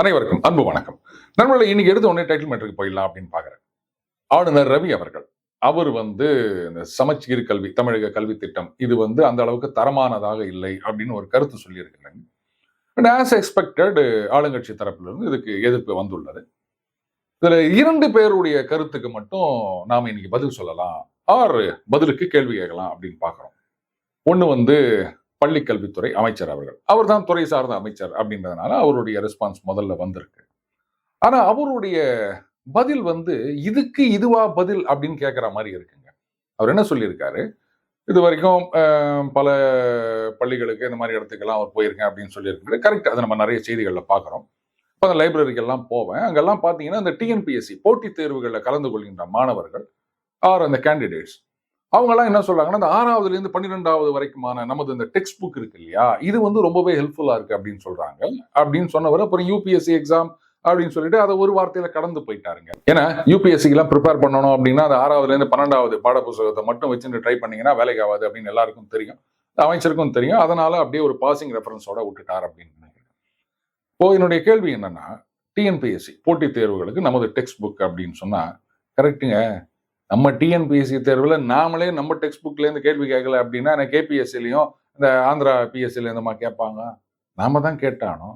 அனைவருக்கும் அன்பு வணக்கம். நண்பர்களை இன்னைக்கு எடுத்து உடனே டைட்டில் மேட்டருக்கு போயிடலாம் அப்படின்னு பாக்குறேன் ஆளுநர் ரவி அவர்கள் அவர் வந்து இந்த சமச்சீர் கல்வி தமிழக கல்வி திட்டம் இது வந்து அந்த அளவுக்கு தரமானதாக இல்லை அப்படின்னு ஒரு கருத்து சொல்லியிருக்கிறாங்க அண்ட் ஆஸ் எக்ஸ்பெக்டட் ஆளுங்கட்சி தரப்பிலிருந்து இதுக்கு எதிர்ப்பு வந்துள்ளது. இதுல இரண்டு பேருடைய கருத்துக்கு மட்டும் நாம இன்னைக்கு பதில் சொல்லலாம். ஆர் பதிலுக்கு கேள்வி கேட்கலாம் அப்படின்னு பார்க்குறோம். ஒண்ணு வந்து பள்ளி கல்வித்துறை அமைச்சர் அவர்கள். அவர் தான் துறை சார்ந்த அமைச்சர் அப்படின்றதுனால அவருடைய ரெஸ்பான்ஸ் முதல்ல வந்திருக்கு. ஆனா அவருடைய பதில் வந்து இதுக்கு இதுவா பதில்? அப்படின்னு கேட்குற மாதிரி இருக்குங்க. அவர் என்ன சொல்லியிருக்காரு? இது வரைக்கும் பல பள்ளிகளுக்கு இந்த மாதிரி இடத்துக்கெல்லாம் அவர் போயிருக்கேன் அப்படின்னு சொல்லியிருக்காரு. கரெக்ட் அதை நம்ம நிறைய செய்திகளில் பார்க்குறோம் இப்போ அந்த லைப்ரரிக்கெல்லாம் போவேன். அங்கெல்லாம் பார்த்தீங்கன்னா அந்த டிஎன்பிஎஸ்சி போட்டித் தேர்வுகளில் கலந்து கொள்கின்ற மாணவர்கள் ஆர் அந்த கேண்டிடேட்ஸ் அவங்கெல்லாம் என்ன சொல்றாங்கன்னா இந்த ஆறாவதுலேருந்து பன்னிரெண்டாவது வரைக்குமான நமது இந்த டெக்ஸ்ட் புக் இருக்கு இல்லையா இது வந்து ரொம்பவே ஹெல்ப்ஃபுல்லா இருக்கு அப்படின்னு சொல்றாங்க. அப்படின்னு சொன்னவர் அப்புறம் யூபிஎஸ்சி எக்ஸாம் அப்படின்னு சொல்லிட்டு அதை ஒரு வார்த்தையில கடந்து போயிட்டாருங்க. ஏன்னா யூபிஎஸ்சிக்கு எல்லாம் ப்ரிப்பேர் பண்ணணும் அப்படின்னா அது ஆறாவதுல இருந்து பன்னெண்டாவது பாட புத்தகத்தை மட்டும் வச்சுட்டு ட்ரை பண்ணீங்கன்னா வேலைக்கு ஆகாது அப்படின்னு எல்லாருக்கும் தெரியும். அமைச்சருக்கும் தெரியும். அதனால அப்படியே ஒரு பாசிங் ரெஃபரன்ஸோட விட்டுட்டார் அப்படின்னு நினைக்கிறேன். இப்போ என்னுடைய கேள்வி என்னன்னா டிஎன்பிஎஸ்சி போட்டித் தேர்வுகளுக்கு நமது டெக்ஸ்ட் புக் அப்படின்னு சொன்னா கரெக்டுங்க நம்ம டிஎன்பிஎஸ்சி தேர்வில் நாமளே நம்ம டெக்ஸ்ட் புக்லேருந்து கேள்வி கேட்கல அப்படின்னா எனக்கு கேபிஎஸ்சிலையும் இந்த ஆந்திரா பிஎஸ்சிலேருந்துமா கேட்பாங்க. நாம தான் கேட்டானோ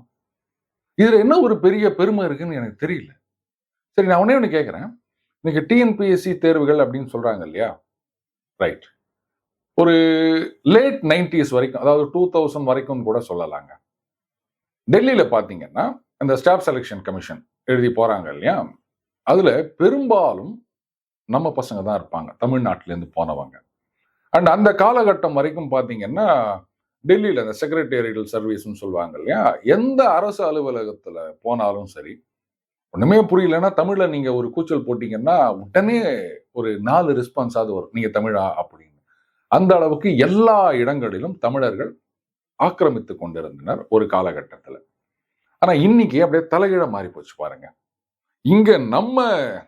இதுல என்ன ஒரு பெரிய பெருமை இருக்குன்னு எனக்கு தெரியல. சரி நான் உடனே ஒன்று கேட்குறேன். இன்னைக்கு டிஎன்பிஎஸ்சி தேர்வுகள் அப்படின்னு சொல்றாங்க இல்லையா? ரைட் ஒரு லேட் நைன்டிஸ் வரைக்கும் அதாவது டூ தௌசண்ட் வரைக்கும் கூட சொல்லலாங்க. டெல்லியில பார்த்தீங்கன்னா அந்த ஸ்டாஃப் செலெக்ஷன் கமிஷன் எழுதி போறாங்க இல்லையா? அதுல பெரும்பாலும் நம்ம பசங்க தான் இருப்பாங்க. தமிழ்நாட்டிலேருந்து போனவங்க. அண்ட் அந்த காலகட்டம் வரைக்கும் பார்த்தீங்கன்னா டெல்லியில் அந்த செக்ரட்டேரியல் சர்வீஸ்னு சொல்லுவாங்க இல்லையா? எந்த அரசு அலுவலகத்தில் போனாலும் சரி ஒன்றுமே புரியலன்னா தமிழில் நீங்கள் ஒரு கூச்சல் போட்டீங்கன்னா உடனே ஒரு நாலு ரெஸ்பான்ஸாவது வரும். நீங்கள் தமிழா அப்படின்னு. அந்த அளவுக்கு எல்லா இடங்களிலும் தமிழர்கள் ஆக்கிரமித்து கொண்டிருந்தனர் ஒரு காலகட்டத்தில். ஆனால் இன்னைக்கு அப்படியே தலைகீழ மாறி போச்சு பாருங்க. இங்க நம்ம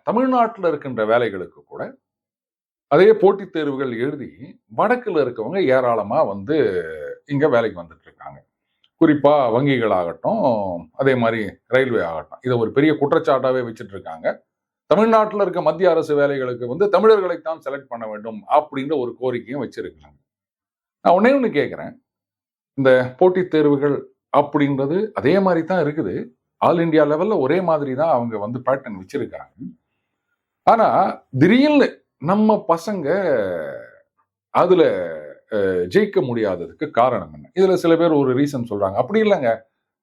தமிழ்நாட்டில் இருக்கின்ற வேலைகளுக்கு கூட அதே போட்டித் தேர்வுகள் எழுதி வடக்கில் இருக்கவங்க ஏராளமா வந்து இங்க வேலைக்கு வந்துட்டு இருக்காங்க. குறிப்பா வங்கிகள் ஆகட்டும் அதே மாதிரி ரயில்வே ஆகட்டும். இதை ஒரு பெரிய குற்றச்சாட்டாவே வச்சுட்டு இருக்காங்க. தமிழ்நாட்டில் இருக்க மத்திய அரசு வேலைகளுக்கு வந்து தமிழர்களைத்தான் செலக்ட் பண்ண வேண்டும் அப்படின்ற ஒரு கோரிக்கையும் வச்சிருக்காங்க நான் ஒன்னே ஒன்று கேட்குறேன் இந்த போட்டித் தேர்வுகள் அப்படின்றது அதே மாதிரி தான் இருக்குது. ஆல் இந்தியா லெவல்ல ஒரே மாதிரி தான் அவங்க வந்து பேட்டர்ன் வச்சிருக்காங்க. ஆனா திடீர்னு நம்ம பசங்க அதுல ஜெயிக்க முடியாததுக்கு காரணம் என்ன? இதுல சில பேர் ஒரு ரீசன் சொல்றாங்க. அப்படி இல்லைங்க.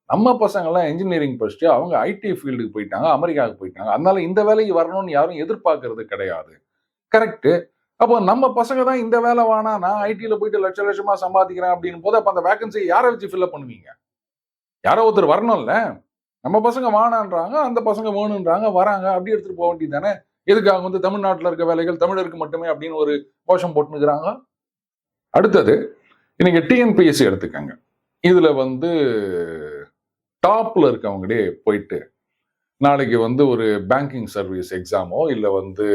நம்ம பசங்கள்லாம் இன்ஜினியரிங் படிச்சுட்டு அவங்க ஐடி ஃபீல்டுக்கு போயிட்டாங்க அமெரிக்காவுக்கு போயிட்டாங்க. அதனால இந்த வேலைக்கு வரணும்னு யாரும் எதிர்பார்க்கறது கிடையாது. கரெக்ட் அப்போ நம்ம பசங்க தான் இந்த வேலை வேணா நான் ஐடியில் போயிட்டு லட்ச லட்சமா சம்பாதிக்கிறேன் அப்படின்னு போது அப்போ அந்த வேகன்சியை யாரை வச்சு ஃபில்அப் பண்ணுவீங்க? யாரோ ஒருத்தர் வரணும்ல. நம்ம பசங்க வானான்றாங்க அந்த பசங்க வேணுன்றாங்க வராங்க அப்படி எடுத்துட்டு போக வேண்டியது தானே எதுக்காக வந்து தமிழ்நாட்டில் இருக்க வேலைகள் தமிழருக்கு மட்டுமே அப்படின்னு ஒரு கோஷம் போட்டுனுக்குறாங்க அடுத்தது இன்னைக்கு டிஎன்பிஎஸ்சி எடுத்துக்கங்க. இதுல வந்து டாப்ல இருக்கவங்களே போயிட்டு நாளைக்கு வந்து ஒரு பேங்கிங் சர்வீஸ் எக்ஸாமோ இல்லை வந்து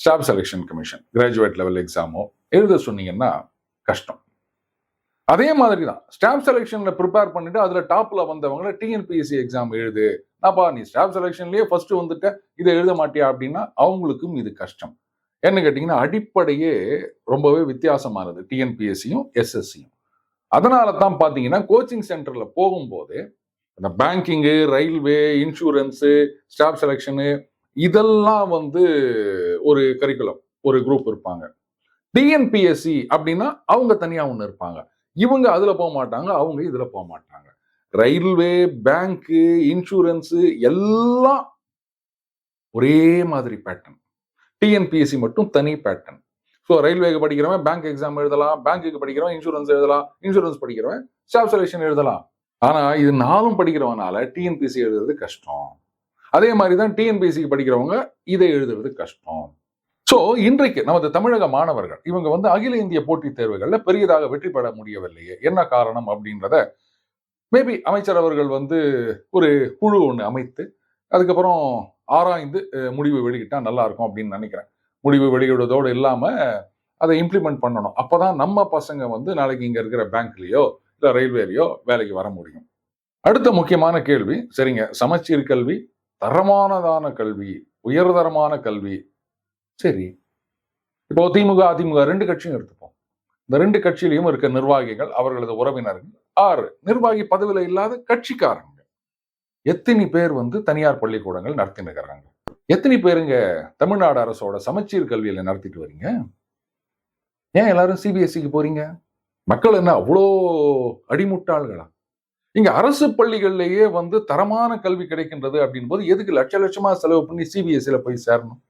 staff selection commission graduate level எக்ஸாமோ எழுத சொன்னீங்கன்னா கஷ்டம். அதே மாதிரி தான் ஸ்டாஃப் செலெக்ஷனில் ப்ரிப்பேர் பண்ணிட்டு அதில் டாப்பில் வந்தவங்கள டிஎன்பிஎஸ்சி எக்ஸாம் எழுது. நாப்பா நீ ஸ்டாஃப் செலெக்ஷன்லேயே ஃபர்ஸ்ட் வந்துட்ட இதை எழுத மாட்டியா அப்படின்னா அவங்களுக்கும் இது கஷ்டம். என்ன கேட்டிங்கன்னா அடிப்படையே ரொம்பவே வித்தியாசமானது டிஎன்பிஎஸ்சியும் எஸ்எஸ்சியும் அதனால தான் பார்த்தீங்கன்னா கோச்சிங் சென்டரில் போகும்போது அந்த banking railway insurance staff selection இதெல்லாம் வந்து ஒரு கரிக்குலம் ஒரு குரூப் இருப்பாங்க. டிஎன்பிஎஸ்சி அப்படின்னா அவங்க தனியாக ஒன்று இருப்பாங்க. இவங்க அதுல போக மாட்டாங்க அவங்க இதுல போக மாட்டாங்க. ரயில்வே பேங்க்கு இன்சூரன்ஸு எல்லாம் ஒரே மாதிரி பேட்டர்ன் டிஎன்பிஎஸ்சி மட்டும் தனி பேட்டர்ன் ஸோ ரயில்வேக்கு படிக்கிறவன் பேங்க் எக்ஸாம் எழுதலாம் பேங்க்குக்கு படிக்கிறவன் இன்சூரன்ஸ் எழுதலாம் இன்சூரன்ஸ் படிக்கிறவன் ஸ்டாஃப் செலெக்ஷன் எழுதலாம். ஆனா இது நாளும் படிக்கிறவனால டிஎன்பிஎஸ்சி எழுதுறது கஷ்டம். அதே மாதிரி தான் டிஎன்பிஎஸ்சிக்கு படிக்கிறவங்க இதை எழுதுறது கஷ்டம். ஸோ இன்றைக்கு நமது தமிழக மாணவர்கள் இவங்க வந்து அகில இந்திய போட்டித் தேர்வுகளில் பெரியதாக வெற்றி பெற முடியவில்லையே என்ன காரணம் அப்படின்றத மேபி அமைச்சர் அவர்கள் வந்து ஒரு குழு ஒன்று அமைத்து அதுக்கப்புறம் ஆராய்ந்து முடிவு வெளியிட்டால் நல்லா இருக்கும் அப்படின்னு நினைக்கிறேன். முடிவு வெளியிடுவதோடு இல்லாமல் அதை இம்ப்ளிமெண்ட் பண்ணணும். அப்பதான் நம்ம பசங்க வந்து நாளைக்கு இங்கே இருக்கிற பேங்க்லேயோ இல்லை ரயில்வேலையோ வேலைக்கு வர முடியும். அடுத்த முக்கியமான கேள்வி சரிங்க சமச்சீர் கல்வி தரமானதான கல்வி உயர்தரமான கல்வி சரி. இப்போ திமுக அதிமுக ரெண்டு கட்சியும் எடுத்துப்போம். இந்த ரெண்டு கட்சியிலையும் இருக்க நிர்வாகிகள் அவர்களது உறவினர்கள் ஆறு. நிர்வாகி பதவியில இல்லாத கட்சிக்காரங்க. எத்தனை பேர் வந்து தனியார் பள்ளிக்கூடங்கள் நடத்தினுக்கிறாங்க எத்தனை பேருங்க தமிழ்நாடு அரசோட சமச்சீர் கல்வியில நடத்திட்டு வரீங்க? ஏன் எல்லாரும் சிபிஎஸ்சிக்கு போறீங்க? மக்கள் என்ன அவ்வளோ அடிமுட்டாள்களா? இங்க அரசு பள்ளிகள்லயே வந்து தரமான கல்வி கிடைக்கின்றது அப்படின் போது எதுக்கு லட்ச லட்சமா செலவு பண்ணி சிபிஎஸ்சியில போய் சேரணும்?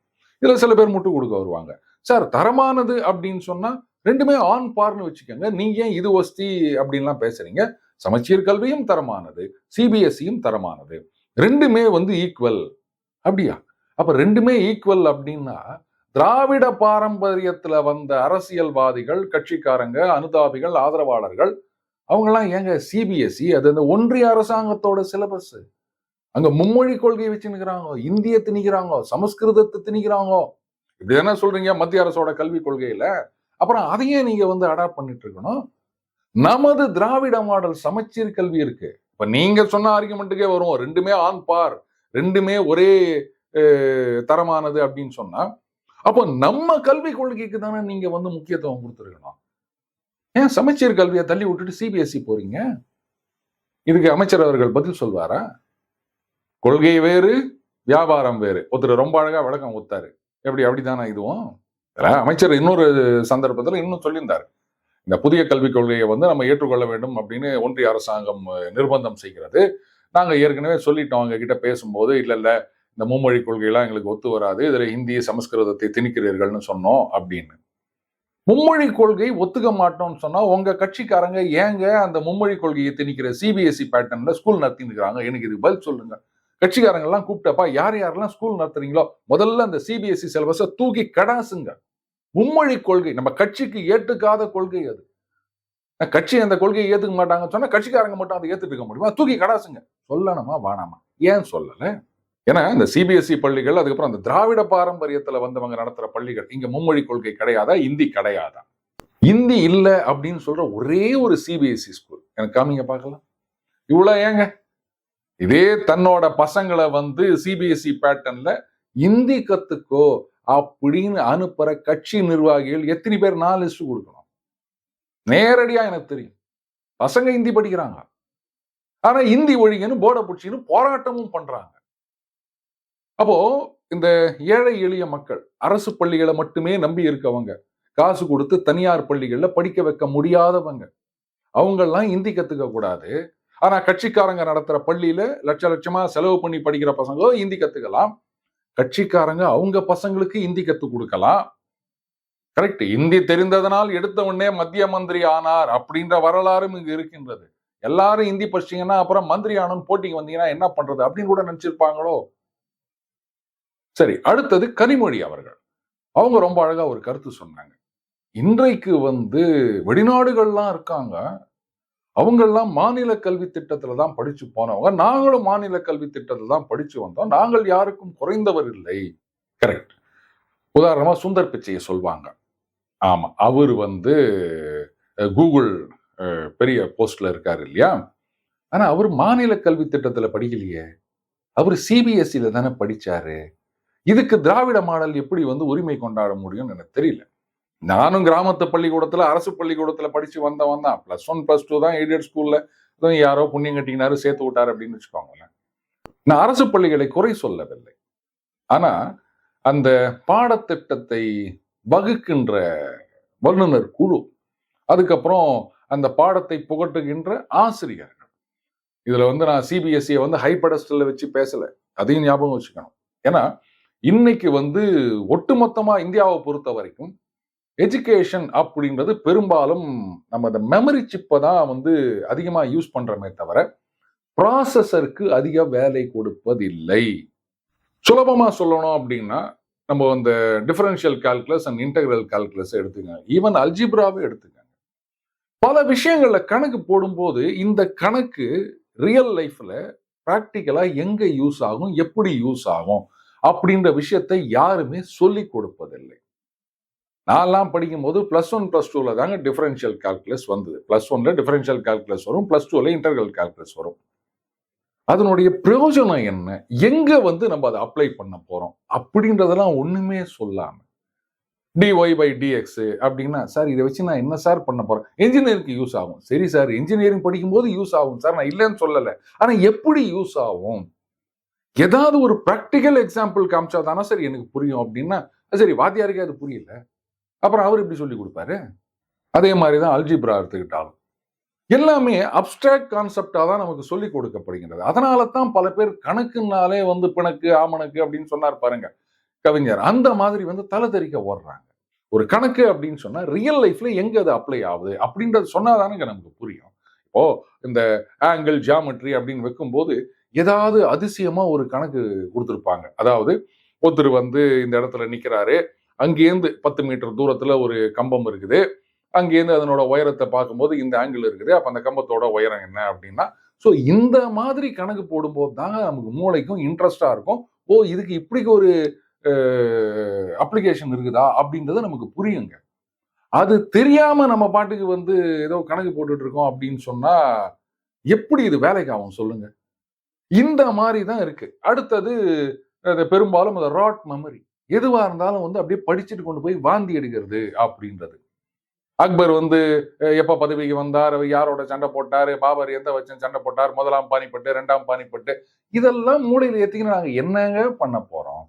இதுல சில பேர் முட்டு கொடுக்க வருவாங்க. சார் தரமானது அப்படின்னு சொன்னா ரெண்டுமே ஆன் பார்னு வச்சுக்கோங்க. நீங்க ஏன் இது வசதி அப்படின்லாம் பேசுறீங்க? சமச்சீர் கல்வியும் தரமானது சிபிஎஸ்சியும் தரமானது. ரெண்டுமே வந்து ஈக்குவல் அப்படியா? அப்ப ரெண்டுமே ஈக்குவல் அப்படின்னா திராவிட பாரம்பரியத்துல வந்த அரசியல்வாதிகள் கட்சிக்காரங்க அனுதாபிகள் ஆதரவாளர்கள் அவங்கெல்லாம் ஏங்க சிபிஎஸ்சி அது அந்த ஒன்றிய அரசாங்கத்தோட சிலபஸ் அங்க மும்மொழி கொள்கையை வச்சுன்னுக்கிறாங்க இந்திய திணிக்கிறாங்க சமஸ்கிருதத்தை திணிக்கிறாங்க. இப்படி தானே சொல்றீங்க மத்திய அரசோட கல்வி கொள்கையில. அப்புறம் அதையே நீங்க வந்து அடாப்ட் பண்ணிட்டு இருக்கணும். நமது திராவிட மாடல் சமச்சீர் கல்வி இருக்கு. இப்ப நீங்க சொன்ன ஆர்குமெண்ட்டுக்கே வரும். ரெண்டுமே ஆன் பார் ரெண்டுமே ஒரே தரமானது அப்படின்னு சொன்னா அப்போ நம்ம கல்வி கொள்கைக்கு தானே நீங்க வந்து முக்கியத்துவம் கொடுத்துருக்கணும். ஏன் சமச்சீர் கல்வியை தள்ளி விட்டுட்டு சிபிஎஸ்சி போறீங்க? இதுக்கு அமைச்சர் அவர்கள் பதில் சொல்வாரா? கொள்கை வேறு வியாபாரம் வேறு. ஒருத்தர் ரொம்ப அழகா விளக்கம் ஒத்தாரு எப்படி? அப்படிதானே இதுவும்? அமைச்சர் இன்னொரு சந்தர்ப்பத்துல இன்னும் சொல்லியிருந்தார். இந்த புதிய கல்விக் கொள்கையை வந்து நம்ம ஏற்றுக்கொள்ள வேண்டும் அப்படின்னு ஒன்றிய அரசாங்கம் நிர்பந்தம் செய்கிறது. நாங்க ஏற்கனவே சொல்லிட்டோம். அவங்க கிட்ட பேசும்போது இல்லை இல்ல இந்த மும்மொழி கொள்கையெல்லாம் எங்களுக்கு ஒத்து வராது. இதுல ஹிந்தி சமஸ்கிருதத்தை திணிக்கிறீர்கள்னு சொன்னோம் அப்படின்னு. மும்மொழி கொள்கை ஒத்துக்க மாட்டோம்னு சொன்னா உங்க கட்சிக்காரங்க ஏங்க அந்த மும்மொழி கொள்கையை திணிக்கிற சிபிஎஸ்இ பேட்டர்ன்ல ஸ்கூல் நடத்தின்னு இருக்கிறாங்க? எனக்கு இது பதில் சொல்லுங்க. கட்சிக்காரங்க எல்லாம் கூப்பிட்டப்பா யார் யாரெல்லாம் ஸ்கூல் நடத்துறீங்களோ முதல்ல அந்த சிபிஎஸ்இ சிலபஸை தூக்கி கடாசுங்க. மும்மொழி கொள்கை நம்ம கட்சிக்கு ஏற்றுக்காத கொள்கை அது. கட்சி அந்த கொள்கையை ஏத்துக்க மாட்டாங்கன்னு சொன்னா கட்சிக்காரங்க மட்டும் அதை ஏத்துட்டு இருக்க முடியுமா? தூக்கி கடாசுங்க. சொல்லணுமா? வானாமா ஏன் சொல்லல? ஏன்னா இந்த சிபிஎஸ்இ பள்ளிகள் அதுக்கப்புறம் அந்த திராவிட பாரம்பரியத்துல வந்தவங்க நடத்துற பள்ளிகள் இங்க மும்மொழி கொள்கை கிடையாதா? இந்தி கிடையாதா? இந்தி இல்ல அப்படின்னு சொல்ற ஒரே ஒரு சிபிஎஸ்இ ஸ்கூல் எனக்கு காமிங்க பார்க்கலாம். இவ்வளவு ஏங்க? இதே தன்னோட பசங்களை வந்து சிபிஎஸ்இ பேட்டர்ன்ல இந்தி கத்துக்கோ அப்படின்னு அனுப்புற கட்சி நிர்வாகிகள் எத்தனை பேர் நாலு லிஸ்ட் கொடுக்கணும்? நேரடியா எனக்கு தெரியும். பசங்க இந்தி படிக்கிறாங்க. ஆனா இந்தி ஒழிகன்னு போட பிடிச்சின்னு போராட்டமும் பண்றாங்க. அப்போ இந்த ஏழை எளிய மக்கள் அரசு பள்ளிகளை மட்டுமே நம்பி இருக்கவங்க காசு கொடுத்து தனியார் பள்ளிகள்ல படிக்க வைக்க முடியாதவங்க அவங்கெல்லாம் இந்தி கத்துக்க கூடாது. ஆனா கட்சிக்காரங்க நடத்துற பள்ளியில லட்ச லட்சமா செலவு பண்ணி படிக்கிற பசங்க இந்தி கத்துக்கலாம். கட்சிக்காரங்க அவங்க பசங்களுக்கு இந்தி கத்து கொடுக்கலாம். கரெக்ட் இந்தி தெரிந்ததனால் எடுத்த உடனே மத்திய மந்திரி ஆனார் அப்படின்ற வரலாறும் இங்கு இருக்கின்றது. எல்லாரும் இந்தி படிச்சீங்கன்னா அப்புறம் மந்திரி ஆனும் போட்டிக்கு வந்தீங்கன்னா என்ன பண்றது அப்படின்னு கூட நினைச்சிருப்பாங்களோ? சரி அடுத்தது கனிமொழி அவர்கள். அவங்க ரொம்ப அழகா ஒரு கருத்து சொன்னாங்க. இன்றைக்கு வந்து வெளிநாடுகள்லாம் இருக்காங்க. அவங்கெல்லாம் மாநில கல்வி திட்டத்தில் தான் படிச்சு போனவங்க. நாங்களும் மாநில கல்வி திட்டத்தில் தான் படிச்சு வந்தோம். நாங்கள் யாருக்கும் குறைந்தவர் இல்லை. கரெக்ட் உதாரணமா சுந்தர் பிச்சையை சொல்வாங்க. ஆமா அவர் வந்து கூகுள் அஹ், பெரிய போஸ்ட்ல இருக்காரு இல்லையா? ஆனா அவர் மாநில கல்வி திட்டத்துல படிக்கலையே. அவர் சிபிஎஸ்சியில் தானே படிச்சாரு. இதுக்கு திராவிட மாடல் எப்படி வந்து உரிமை கொண்டாட முடியும்னு எனக்கு தெரியல. நானும் கிராமத்து பள்ளிக்கூடத்தில் அரசு பள்ளிக்கூடத்தில் படித்து வந்தவன் தான். ப்ளஸ் ஒன் ப்ளஸ் டூ தான் எய்டட் ஸ்கூலில் அதுவும் யாரோ புண்ணியம் கட்டினாரு சேர்த்து விட்டார் அப்படின்னு வச்சுக்கோங்களேன். நான் அரசு பள்ளிகளை குறை சொல்லவில்லை. ஆனால் அந்த பாடத்திட்டத்தை வகுக்கின்ற வல்லுநர் குழு அதுக்கப்புறம் அந்த பாடத்தை புகட்டுகின்ற ஆசிரியர்கள். இதில் வந்து நான் சிபிஎஸ்சியை வந்து ஹை வச்சு பேசலை. அதையும் ஞாபகம் வச்சுக்கணும். ஏன்னா இன்னைக்கு வந்து ஒட்டுமொத்தமாக இந்தியாவை பொறுத்த வரைக்கும் எஜுகேஷன் அப்படின்றது பெரும்பாலும் நம்ம இந்த மெமரி சிப்பை தான் வந்து அதிகமா யூஸ் பண்றோமே தவிர ப்ராசஸருக்கு அதிக வேலை கொடுப்பதில்லை. சுலபமா சொல்லணும் அப்படின்னா நம்ம அந்த differential calculus and integral calculus எடுத்துங்க ஈவன் அல்ஜிப்ராவே எடுத்துங்க பல விஷயங்கள்ல கணக்கு போடும்போது இந்த கணக்கு ரியல் லைஃப்ல ப்ராக்டிக்கலா எங்கே யூஸ் ஆகும் எப்படி யூஸ் ஆகும் அப்படின்ற விஷயத்தை யாருமே சொல்லிக் கொடுப்பதில்லை. நான்லாம் படிக்கும்போது ப்ளஸ் ஒன் ப்ளஸ் டூவில் தாங்க டிஃபரன்ஷியல் கால்குலஸ் வந்தது. ப்ளஸ் ஒன்ல டிஃபரன்ஷியல் கால்குலஸ் வரும் ப்ளஸ் டூவில் இன்டர்கல் கால்குலஸ் வரும். அதனுடைய பிரயோஜனம் என்ன? எங்க வந்து நம்ம அதை அப்ளை பண்ண போறோம்? அப்படின்றதெல்லாம் ஒண்ணுமே சொல்லாம. D Y by D X அப்படின்னா சார் இதை வச்சு நான் என்ன சார் பண்ண போறேன்? இன்ஜினியரிங்க்கு யூஸ் ஆகும். சரி சார் இன்ஜினியரிங் படிக்கும்போது யூஸ் ஆகும். சார் நான் இல்லைன்னு சொல்லலை. ஆனால் எப்படி யூஸ் ஆகும்? ஏதாவது ஒரு ப்ராக்டிக்கல் எக்ஸாம்பிள் காமிச்சா தானே சரி எனக்கு புரியும் அப்படின்னா சரி வாத்தியாருக்கே அது புரியல. அப்புறம் அவர் எப்படி சொல்லி கொடுப்பாரு. அதே மாதிரி தான் அல்ஜிப்ரா எடுத்துக்கிட்டாலும். எல்லாமே அப்டிராக்ட் கான்செப்டாக தான் நமக்கு சொல்லி கொடுக்கப்படுகின்றது. அதனால தான் பல பேர் கணக்குனாலே வந்து பிணக்கு ஆமணக்கு அப்படின்னு சொன்னார் பாருங்க கவிஞர். அந்த மாதிரி வந்து தலை தெறிக்க ஓடுறாங்க. ஒரு கணக்கு அப்படின்னு சொன்னா ரியல் லைஃப்ல எங்க அது அப்ளை ஆகுது? அப்படின்றது சொன்னாதானுங்க நமக்கு புரியும். இப்போ இந்த ஆங்கிள் ஜியாமெட்ரி அப்படின்னு வைக்கும்போது ஏதாவது அதிசயமா ஒரு கணக்கு கொடுத்துருப்பாங்க. அதாவது ஒருத்தர் வந்து இந்த இடத்துல நிக்கிறாரு அங்கேருந்து பத்து மீட்டர் தூரத்தில் ஒரு கம்பம் இருக்குது. அங்கேருந்து அதனோட உயரத்தை பார்க்கும்போது இந்த ஆங்கிள் இருக்குது. அப்போ அந்த கம்பத்தோட உயரம் என்ன அப்படின்னா ஸோ இந்த மாதிரி கணக்கு போடும்போது தாங்க நமக்கு மூளைக்கும் இன்ட்ரெஸ்டாக இருக்கும். ஓ இதுக்கு இப்படி ஒரு அப்ளிகேஷன் இருக்குதா அப்படின்றது நமக்கு புரியுங்க. அது தெரியாம நம்ம பாட்டுக்கு வந்து ஏதோ கணக்கு போட்டுட்டு இருக்கோம் அப்படின்னு சொன்னா எப்படி இது வேலைக்கு ஆகும் சொல்லுங்க. இந்த மாதிரி தான் இருக்கு. அடுத்தது பெரும்பாலும் அந்த ராட் மெமரி எதுவா இருந்தாலும் வந்து அப்படியே படிச்சுட்டு கொண்டு போய் வாந்தி எடுக்கிறது அப்படின்றது. அக்பர் வந்து எப்போ எப்ப பதவிக்கு வந்தார்? யாரோட சண்டை போட்டார்? பாபர் எந்த வச்சு சண்டை போட்டார்? முதலாம் பானிப்பட்டு ரெண்டாம் பானிப்பட்டு இதெல்லாம் மூளையில ஏத்திக்கின்னு நாங்க என்னங்க பண்ண போறோம்?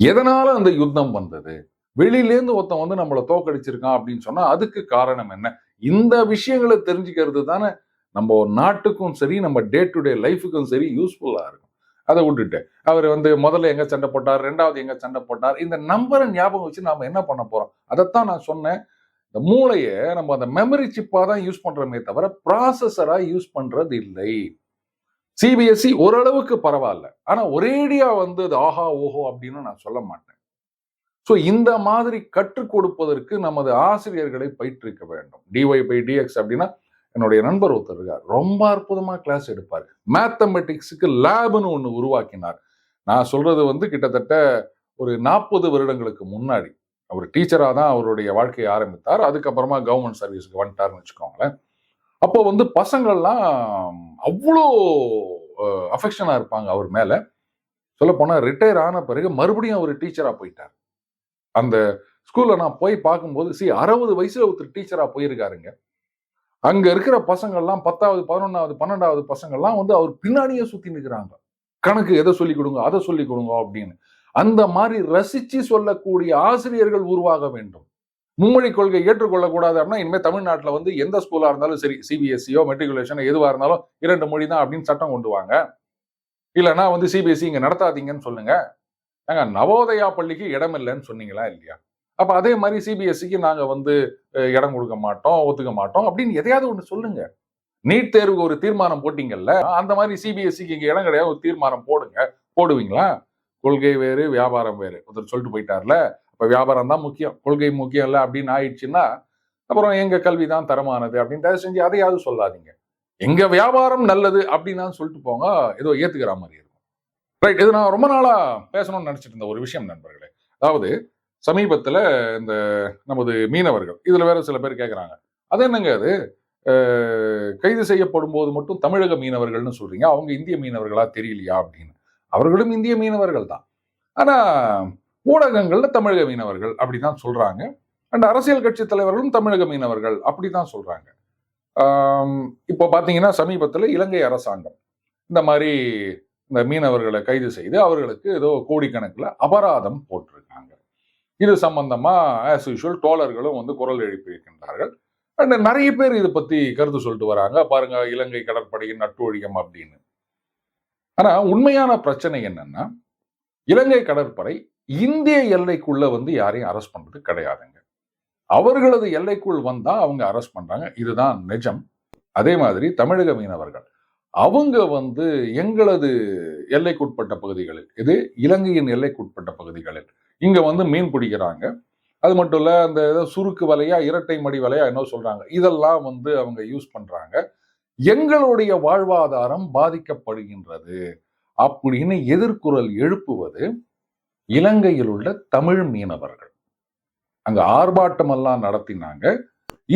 எதனால அந்த யுத்தம் வந்தது? வெளியிலேருந்து ஒருத்தன் வந்து நம்மளை தோக்கடிச்சிருக்கான் அப்படின்னு சொன்னா அதுக்கு காரணம் என்ன? இந்த விஷயங்களை தெரிஞ்சுக்கிறது தானே நம்ம நாட்டுக்கும் சரி நம்ம டே டு டே லைஃபுக்கும் சரி யூஸ்ஃபுல்லா இருக்கும் அதை விட்டுட்டு. அவர் வந்து முதல்ல எங்க சண்டை போட்டார் ரெண்டாவது எங்க சண்டை போட்டார். இந்த நம்பரை ஞாபகம் வச்சு நாம என்ன பண்ண போறோம்? அதைத்தான் நான் சொன்னேன். இந்த மூளையை நம்ம அந்த மெமரி சிப்பா தான் யூஸ் பண்றோமே தவிர ப்ராசஸரா யூஸ் பண்றது இல்லை. சிபிஎஸ்சி ஓரளவுக்கு பரவாயில்ல. ஆனா ஒரேடியா வந்து அது ஆஹா ஓஹோ அப்படின்னு நான் சொல்ல மாட்டேன். ஸோ இந்த மாதிரி கற்றுக் கொடுப்பதற்கு நமது ஆசிரியர்களை பயிற்றுவிக்க வேண்டும். டிஒய் பை டிஎக்ஸ் அப்படின்னா என்னுடைய நண்பர் ஒருத்தர் இருக்கார். ரொம்ப அற்புதமாக கிளாஸ் எடுப்பார். மேத்தமெட்டிக்ஸுக்கு லேப்னு ஒன்று உருவாக்கினார். நான் சொல்கிறது வந்து கிட்டத்தட்ட ஒரு நாற்பது வருடங்களுக்கு முன்னாடி. அவர் டீச்சராக தான் அவருடைய வாழ்க்கையை ஆரம்பித்தார். அதுக்கப்புறமா கவர்மெண்ட் சர்வீஸ்க்கு வந்துட்டார்னு வச்சுக்கோங்களேன். அப்போ வந்து பசங்கள்லாம் அவ்வளோ அஃபெக்ஷனாக இருப்பாங்க அவர் மேலே. சொல்லப்போனால் ரிட்டையர் ஆன பிறகு மறுபடியும் அவர் டீச்சராக போயிட்டார். அந்த ஸ்கூலில் நான் போய் பார்க்கும்போது சி அறுபது வயசில் ஒருத்தர் டீச்சராக போயிருக்காருங்க. அங்க இருக்கிற பசங்கள்லாம் பத்தாவது பதினொன்றாவது பன்னெண்டாவது பசங்கள்லாம் வந்து அவர் பின்னாடியே சுத்தி நிற்கிறாங்க கணக்கு எதை சொல்லி கொடுங்க அதை சொல்லி கொடுங்க அப்படின்னு. அந்த மாதிரி ரசிச்சு சொல்லக்கூடிய ஆசிரியர்கள் உருவாக வேண்டும். மும்மொழி கொள்கை ஏற்றுக்கொள்ளக்கூடாது அப்படின்னா இனிமேல் தமிழ்நாட்டில் வந்து எந்த ஸ்கூலா இருந்தாலும் சரி சிபிஎஸ்சியோ மெட்ரிகுலேஷனோ எதுவா இருந்தாலும் இரண்டு மொழி தான் அப்படின்னு சட்டம் கொண்டு வாங்க. இல்லைன்னா வந்து சிபிஎஸ்சி இங்க நடத்தாதீங்கன்னு சொல்லுங்க. நாங்கள் நவோதயா பள்ளிக்கு இடம் இல்லைன்னு சொன்னீங்களா இல்லையா? அப்போ அதே மாதிரி சிபிஎஸ்சிக்கு நாங்க வந்து இடம் கொடுக்க மாட்டோம் ஒத்துக்க மாட்டோம். அப்படின்னு எதையாவது ஒன்று சொல்லுங்க. நீட் தேர்வுக்கு ஒரு தீர்மானம் போட்டிங்கல்ல அந்த மாதிரி சிபிஎஸ்சிக்கு இங்க இடம் கிடையாது ஒரு தீர்மானம் போடுங்க. போடுவீங்களா? கொள்கை வேறு வியாபாரம் வேறு. ஒருத்தர் சொல்லிட்டு போயிட்டார்ல அப்ப வியாபாரம் தான் முக்கியம். கொள்கை முக்கியம் இல்லை அப்படின்னு ஆயிடுச்சுன்னா அப்புறம் எங்க கல்வி தான் தரமானது அப்படின்னு தயவு செஞ்சு அதையாவது சொல்லாதீங்க. எங்க வியாபாரம் நல்லது அப்படின்னு சொல்லிட்டு போங்க. ஏதோ ஏத்துக்கிற மாதிரி இருக்கும். ரைட் இது நான் ரொம்ப நாளா பேசணும்னு நினைச்சிட்டு இருந்த ஒரு விஷயம் நண்பர்களே. அதாவது சமீபத்தில் இந்த நமது மீனவர்கள் இதில் வேற சில பேர் கேட்குறாங்க அது என்னங்க அது? கைது செய்யப்படும் போது மட்டும் தமிழக மீனவர்கள்னு சொல்றீங்க. அவங்க இந்திய மீனவர்களா தெரியலையா அப்படின்னு. அவர்களும் இந்திய மீனவர்கள் தான். ஆனால் ஊடகங்களில் தமிழக மீனவர்கள் அப்படி தான் சொல்கிறாங்க அண்ட் அரசியல் கட்சி தலைவர்களும் தமிழக மீனவர்கள் அப்படி தான் சொல்கிறாங்க இப்போ பார்த்தீங்கன்னா சமீபத்தில் இலங்கை அரசாங்கம் இந்த மாதிரி இந்த மீனவர்களை கைது செய்து அவர்களுக்கு ஏதோ கோடிக்கணக்கில் அபராதம் போட்டிருக்காங்க. இது சம்பந்தமா ஆஸ் யூஷுவல் தோழர்களும் வந்து குரல் எழுப்பியிருக்கின்றார்கள் அண்ட் நிறைய பேர் இதை பத்தி கருத்து சொல்லிட்டு வராங்க. பாருங்க இலங்கை கடற்படையின் நட்டுவழியம் அப்படின்னு. ஆனா உண்மையான பிரச்சனை என்னன்னா இலங்கை கடற்படை இந்திய எல்லைக்குள்ள வந்து யாரையும் அரெஸ்ட் பண்றது கிடையாதுங்க. அவர்களது எல்லைக்குள் வந்தா அவங்க அரெஸ்ட் பண்றாங்க. இதுதான் நிஜம். அதே மாதிரி தமிழக மீனவர்கள் அவங்க வந்து எங்களது எல்லைக்குட்பட்ட பகுதிகளில் இது இலங்கையின் எல்லைக்குட்பட்ட பகுதிகளில் இங்க வந்து மீன் பிடிக்கிறாங்க. அது மட்டும் இல்ல அந்த ஏதோ சுருக்கு வலையா இரட்டை மடி வலையா என்ன சொல்றாங்க. இதெல்லாம் வந்து அவங்க யூஸ் பண்றாங்க. எங்களுடைய வாழ்வாதாரம் பாதிக்கப்படுகின்றது அப்படின்னு எதிர்குரல் எழுப்புவது இலங்கையில் உள்ள தமிழ் மீனவர்கள். அங்க ஆர்ப்பாட்டம் எல்லாம் நடத்தினாங்க.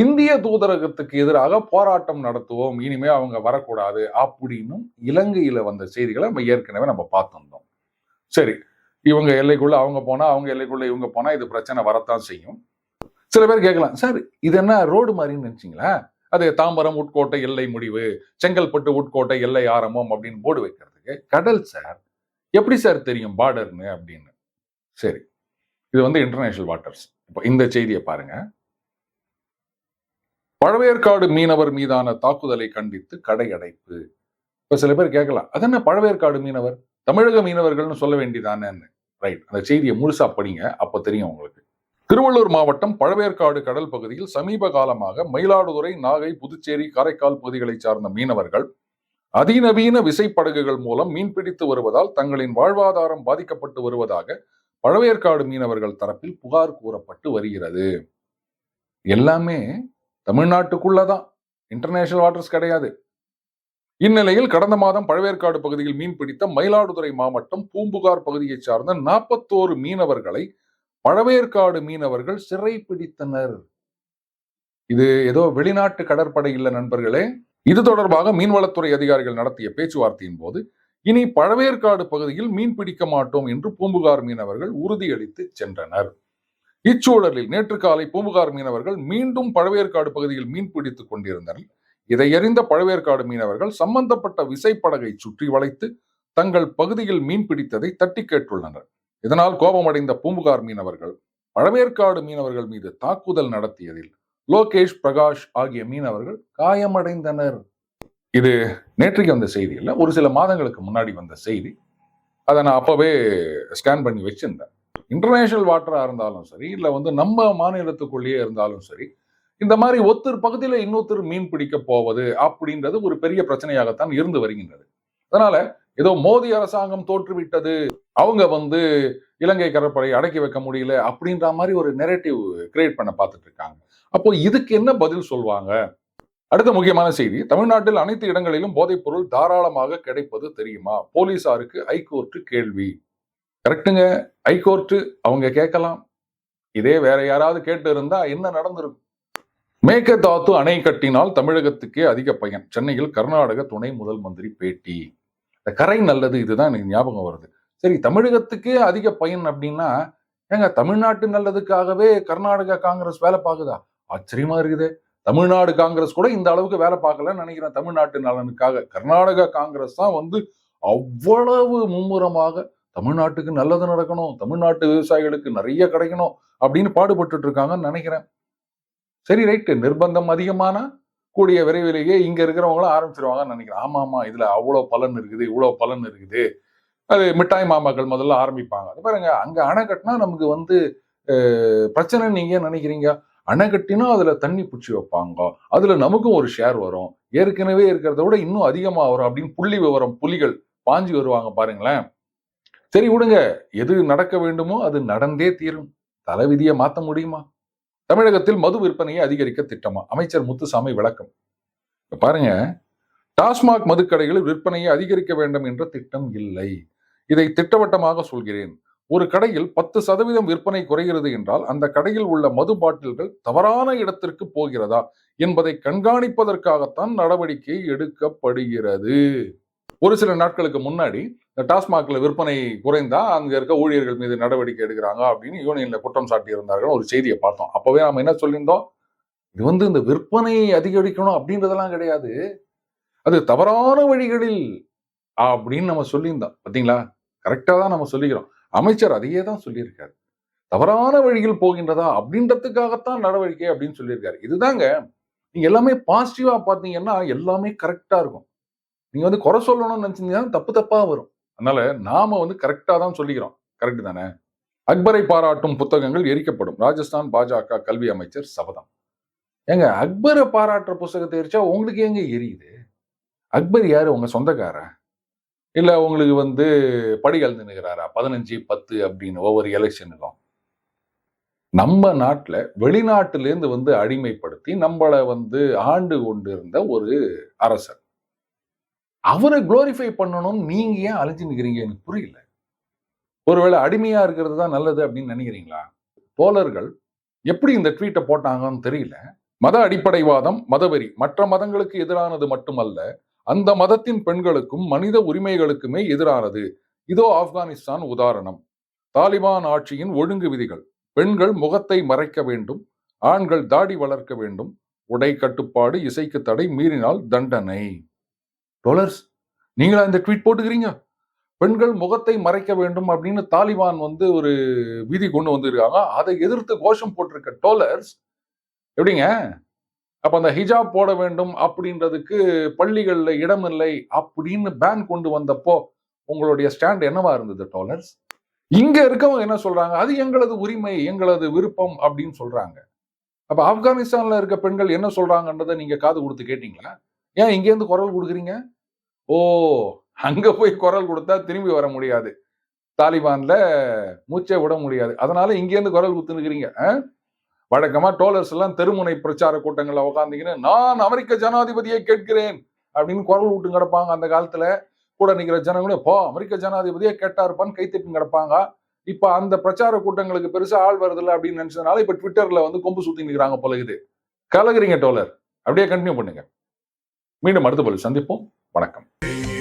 இந்திய தூதரகத்துக்கு எதிராக போராட்டம் நடத்துவோம் இனிமே அவங்க வரக்கூடாது அப்படின்னும் இலங்கையில வந்த செய்திகளை நம்ம ஏற்கனவே நம்ம பார்த்துருந்தோம். சரி இவங்க எல்லைக்குள்ள அவங்க போனா அவங்க எல்லைக்குள்ள இவங்க போனா இது பிரச்சனை வரத்தான் செய்யும். சில பேர் கேட்கலாம் சார் இது என்ன ரோடு மாதிரின்னு நினைச்சீங்களா? அது தாம்பரம் உட்கோட்டை எல்லை முடிவு செங்கல்பட்டு உட்கோட்டை எல்லை ஆரம்பம் அப்படின்னு போர்டு வைக்கிறதுக்கு கடல் சார் எப்படி சார் தெரியும் பார்டர்னு அப்படின்னு. சரி இது வந்து இன்டர்நேஷனல் வாட்டர்ஸ் இப்போ இந்த செய்தியை பாருங்க. பழவேற்காடு மீனவர் மீதான தாக்குதலை கண்டித்து கடை அடைப்பு. இப்ப சில பேர் கேட்கலாம் அது என்ன பழவேற்காடு மீனவர்? தமிழக மீனவர்கள்னு சொல்ல வேண்டியதானேன்னு ரைட் அந்த செய்தியை முழுசா படிங்க அப்ப தெரியும் உங்களுக்கு. திருவள்ளூர் மாவட்டம் பழவேற்காடு கடல் பகுதியில் சமீப காலமாக மயிலாடுதுறை நாகை புதுச்சேரி காரைக்கால் பகுதிகளைச் சார்ந்த மீனவர்கள் அதிநவீன விசைப்படகுகள் மூலம் மீன்பிடித்து வருவதால் தங்களின் வாழ்வாதாரம் பாதிக்கப்பட்டு வருவதாக பழவேற்காடு மீனவர்கள் தரப்பில் புகார் கூறப்பட்டு வருகிறது. எல்லாமே தமிழ்நாட்டுக்குள்ளதான். இன்டர்நேஷனல் வாட்டர்ஸ் கிடையாது. இந்நிலையில் கடந்த மாதம் பழவேற்காடு பகுதியில் மீன் பிடித்த மயிலாடுதுறை மாவட்டம் பூம்புகார் பகுதியைச் சார்ந்த நாற்பத்தோரு மீனவர்களை பழவேற்காடு மீனவர்கள் சிறை பிடித்தனர். இது ஏதோ வெளிநாட்டு கடற்படை இல்ல நண்பர்களே. இது தொடர்பாக மீன்வளத்துறை அதிகாரிகள் நடத்திய பேச்சுவார்த்தையின் போது இனி பழவேற்காடு பகுதியில் மீன் பிடிக்க மாட்டோம் என்று பூம்புகார் மீனவர்கள் உறுதியளித்து சென்றனர். இச்சூழலில் நேற்று காலை பூம்புகார் மீனவர்கள் மீண்டும் பழவேற்காடு பகுதியில் மீன் பிடித்துக் கொண்டிருந்தனர். இதை அறிந்த பழவேற்காடு மீனவர்கள் சம்பந்தப்பட்ட விசைப்படகை சுற்றி வளைத்து தங்கள் பகுதியில் மீன் பிடித்ததை தட்டி கேட்டுள்ளனர். இதனால் கோபமடைந்த பூம்புகார் மீனவர்கள் பழவேற்காடு மீனவர்கள் மீது தாக்குதல் நடத்தியதில் லோகேஷ் பிரகாஷ் ஆகிய மீனவர்கள் காயமடைந்தனர். இது நேற்றைக்கு வந்த செய்தி இல்லை ஒரு சில மாதங்களுக்கு முன்னாடி வந்த செய்தி. அதை நான் அப்பவே ஸ்கேன் பண்ணி வச்சிருந்தேன். இன்டர்நேஷனல் வாட்டரா இருந்தாலும் சரி இல்ல வந்து நம்ம மாநிலத்துக்குள்ளேயே இருந்தாலும் சரி இந்த மாதிரி ஒருத்தர் பகுதியில இன்னொருத்தர் மீன் பிடிக்க போவது அப்படின்றது ஒரு பெரிய பிரச்சனையாகத்தான் இருந்து வருகின்றது. அதனால ஏதோ மோடி அரசாங்கம் தோற்றுவிட்டது அவங்க வந்து இலங்கை கடற்படை அடக்கி வைக்க முடியல அப்படின்ற மாதிரி ஒரு நெரேட்டிவ் கிரியேட் பண்ண பார்த்துட்டு இருக்காங்க. அப்போ இதுக்கு என்ன பதில் சொல்வாங்க? அடுத்த முக்கியமான செய்தி தமிழ்நாட்டில் அனைத்து இடங்களிலும் போதைப் பொருள் தாராளமாக கிடைப்பது தெரியுமா? போலீசாருக்கு ஹைகோர்ட் கேள்வி. கரெக்டுங்க ஹைகோர்ட் அவங்க கேட்கலாம். இதே வேற யாராவது கேட்டு இருந்தா என்ன நடந்திருக்கும்? மேகதாத்து அணை கட்டினால் தமிழகத்துக்கே அதிக பயன். சென்னையில் கர்நாடக துணை முதல் மந்திரி பேட்டி. இந்த கரை நல்லது இதுதான் எனக்கு ஞாபகம் வருது. சரி தமிழகத்துக்கே அதிக பயன் அப்படின்னா ஏங்க தமிழ்நாட்டு நல்லதுக்காகவே கர்நாடகா காங்கிரஸ் வேலை பார்க்குதா? ஆச்சரியமா இருக்குது. தமிழ்நாடு காங்கிரஸ் கூட இந்த அளவுக்கு வேலை பார்க்கலன்னு நினைக்கிறேன். தமிழ்நாட்டு நலனுக்காக. கர்நாடகா காங்கிரஸ் தான் வந்து அவ்வளவு மும்முரமாக தமிழ்நாட்டுக்கு நல்லது நடக்கணும் தமிழ்நாட்டு விவசாயிகளுக்கு நிறைய கிடைக்கணும் அப்படின்னு பாடுபட்டு இருக்காங்கன்னு நினைக்கிறேன். சரி ரைட்டு. நிர்பந்தம் அதிகமான கூடிய விரைவிலேயே இங்க இருக்கிறவங்களும் ஆரம்பிச்சிருவாங்கன்னு நினைக்கிறேன். ஆமா ஆமா இதுல அவ்வளோ பலன் இருக்குது இவ்வளோ பலன் இருக்குது. அது மிட்டாய் மாமாக்கள் முதல்ல ஆரம்பிப்பாங்க. அது பாருங்க அங்க அணை கட்டினா நமக்கு வந்து அஹ், பிரச்சனை நீங்க நினைக்கிறீங்க? அணை கட்டினா அதுல தண்ணி பிடிச்சி வைப்பாங்க. அதுல நமக்கும் ஒரு ஷேர் வரும். ஏற்கனவே இருக்கிறத விட இன்னும் அதிகமா வரும் அப்படின்னு புள்ளி விவரம் புலிகள் பாஞ்சு வருவாங்க பாருங்களேன். சரி விடுங்க. எது நடக்க வேண்டுமோ அது நடந்தே தீரும். தலைவிதியை மாற்ற முடியுமா? தமிழகத்தில் மது விற்பனையை அதிகரிக்க திட்டமா? அமைச்சர் முத்துசாமி விளக்கம். பாருங்க டாஸ்மாக் மதுக்கடைகளில் விற்பனையை அதிகரிக்க வேண்டும் என்ற திட்டம் இல்லை. இதை திட்டவட்டமாக சொல்கிறேன். ஒரு கடையில் பத்து சதவீதம் விற்பனை குறைகிறது என்றால் அந்த கடையில் உள்ள மது பாட்டில்கள் தவறான இடத்திற்கு போகிறதா என்பதை கண்காணிப்பதற்காகத்தான் நடவடிக்கை எடுக்கப்படுகிறது. ஒரு சில நாட்களுக்கு முன்னாடி இந்த டாஸ்மாக்ல விற்பனை குறைந்தா அங்க இருக்க ஊழியர்கள் மீது நடவடிக்கை எடுக்கிறாங்க அப்படின்னு யூனியனில் குற்றம் சாட்டியிருந்தார்கள். ஒரு செய்தியை பார்த்தோம். அப்போவே நாம் என்ன சொல்லியிருந்தோம்? இது வந்து இந்த விற்பனையை அதிகரிக்கணும் அப்படின்றதெல்லாம் கிடையாது. அது தவறான வழிகளில் அப்படின்னு நம்ம சொல்லியிருந்தோம். பார்த்தீங்களா? கரெக்டா தான் நம்ம சொல்லிக்கிறோம். அமைச்சர் அதையே தான் சொல்லியிருக்காரு. தவறான வழியில் போகின்றதா அப்படின்றதுக்காகத்தான் நடவடிக்கை அப்படின்னு சொல்லியிருக்காரு. இதுதாங்க நீங்க எல்லாமே பாசிட்டிவாக பார்த்தீங்கன்னா எல்லாமே கரெக்டா இருக்கும். நீங்க வந்து குறை சொல்லணும்னு நினைச்சீங்கன்னா தப்பு தப்பா வரும். அதனால நாம வந்து கரெக்டா தான் சொல்லிக்கிறோம். கரெக்ட் தானே? அக்பரை பாராட்டும் புத்தகங்கள் எரிக்கப்படும். ராஜஸ்தான் பாஜக கல்வி அமைச்சர் சபதம். ஏங்க அக்பரை பாராட்டுற புத்தகத்தை எரிச்சா உங்களுக்கு எங்க எரியுது? அக்பர் யாரு? உங்க சொந்தக்கார இல்ல உங்களுக்கு வந்து படி நிற்கிறாரா பதினஞ்சு பத்து அப்படின்னு ஒவ்வொரு எலெக்ஷனுக்கும். நம்ம நாட்டுல வெளிநாட்டிலேருந்து வந்து அடிமைப்படுத்தி நம்மளை வந்து ஆண்டு கொண்டு இருந்த ஒரு அரசர். அவரை குளோரிஃபை பண்ணணும் நீங்க ஏன் அழிஞ்சு நிற்கிறீங்க எனக்கு புரியல. ஒருவேளை அடிமையா இருக்கிறது தான் நல்லது அப்படின்னு நினைக்கிறீங்களா? தோழர்கள் எப்படி இந்த ட்வீட்டை போட்டாங்கன்னு தெரியல. மத அடிப்படைவாதம் மதவெறி மற்ற மதங்களுக்கு எதிரானது மட்டுமல்ல அந்த மதத்தின் பெண்களுக்கும் மனித உரிமைகளுக்குமே எதிரானது. இதோ ஆப்கானிஸ்தான் உதாரணம். தாலிபான் ஆட்சியின் ஒழுங்கு விதிகள். பெண்கள் முகத்தை மறைக்க வேண்டும் ஆண்கள் தாடி வளர்க்க வேண்டும் உடை கட்டுப்பாடு இசைக்கு தடை மீறினால் தண்டனை. டோலர்ஸ் நீங்களா இந்த ட்வீட் போட்டுக்கிறீங்க? பெண்கள் முகத்தை மறைக்க வேண்டும் அப்படின்னு தாலிபான் வந்து ஒரு விதி கொண்டு வந்திருக்காங்க. அதை எதிர்த்து கோஷம் போட்டிருக்க டோலர்ஸ் எப்படிங்க? அப்ப அந்த ஹிஜாப் போட வேண்டும் அப்படின்றதுக்கு பள்ளிகளில் இடம் இல்லை அப்படின்னு பேன் கொண்டு வந்தப்போ உங்களுடைய ஸ்டாண்ட் என்னவா இருந்தது டோலர்ஸ் இங்க இருக்கவங்க என்ன சொல்றாங்க? அது எங்களது உரிமை எங்களது விருப்பம் அப்படின்னு சொல்றாங்க. அப்ப ஆப்கானிஸ்தான்ல இருக்க பெண்கள் என்ன சொல்றாங்கன்றதை நீங்க காது கொடுத்து கேட்டீங்களா? ஏன் இங்கேருந்து குரல் கொடுக்குறீங்க? ஓ அங்க போய் குரல் கொடுத்தா திரும்பி வர முடியாது. தாலிபான்ல மூச்சை விட முடியாது. அதனால இங்கேருந்து குரல் கொடுத்துருக்கிறீங்க வழக்கமா டோலர்ஸ் எல்லாம் தெருமுனை பிரச்சார கூட்டங்கள்ல உட்காந்துக்கின்னு நான் அமெரிக்க ஜனாதிபதியை கேட்கிறேன் அப்படின்னு குரல் விட்டு கிடப்பாங்க அந்த காலத்துல. கூட நிக்கிற ஜனங்களும் போ அமெரிக்க ஜனாதிபதியே கேட்டாருப்பான்னு கைத்தட்டு கிடப்பாங்க. இப்ப அந்த பிரச்சார கூட்டங்களுக்கு பெருசா ஆள் வருதில்ல அப்படின்னு நினைச்சதுனால இப்ப ட்விட்டர்ல வந்து கொம்பு சுத்தி நிற்கிறாங்க போல இது கலகுறீங்க டோலர். அப்படியே கண்டினியூ பண்ணுங்க. மீண்டும் அடுத்த பதில் சந்திப்போம். வணக்கம். Hey.